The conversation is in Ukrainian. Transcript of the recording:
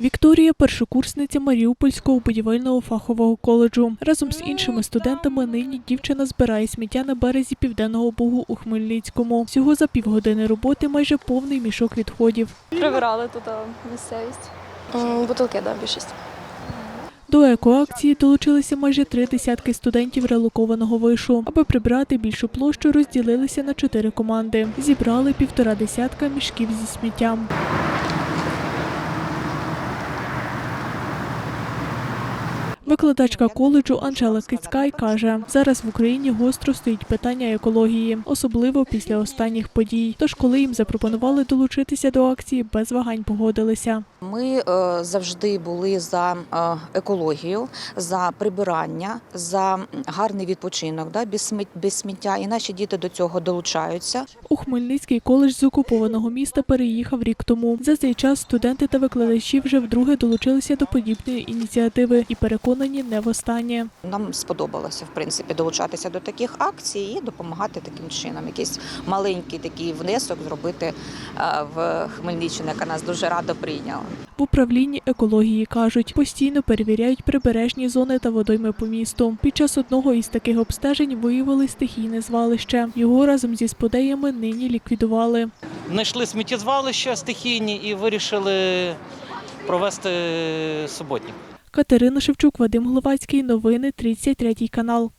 Вікторія першокурсниця Маріупольського будівельного фахового коледжу. Разом з іншими студентами нині дівчина збирає сміття на березі південного бугу у Хмельницькому. Всього за півгодини роботи майже повний мішок відходів. Прибирали тут місцевість. Бутилки, да, більшість. До екоакції долучилися майже три десятки студентів релокованого вишу. Аби прибрати більшу площу, розділилися на чотири команди. Зібрали півтора десятка мішків зі сміттям. Викладачка коледжу Анжела Кицькай каже, зараз в Україні гостро стоїть питання екології, особливо після останніх подій. Тож, коли їм запропонували долучитися до акції, без вагань погодилися. Ми е, завжди були за е, екологію, за прибирання, за гарний відпочинок, да, без, сміт- без сміття. І наші діти до цього долучаються. У Хмельницький коледж з окупованого міста переїхав рік тому. За цей час студенти та викладачі вже вдруге долучилися до подібної ініціативи і переконані не востаннє. Нам сподобалося в принципі долучатися до таких акцій і допомагати таким чином. Якийсь маленький такий внесок зробити е, в Хмельниччину, яка нас дуже радо прийняла. В управлінні екології кажуть, постійно перевіряють прибережні зони та водойми по місту. Під час одного із таких обстежень виявили стихійне звалище. Його разом зі сподеями нині ліквідували. знайшли сміттєзвалища стихійні і вирішили провести суботник. Катерина Шевчук, Вадим Гловацький. Новини 33 канал.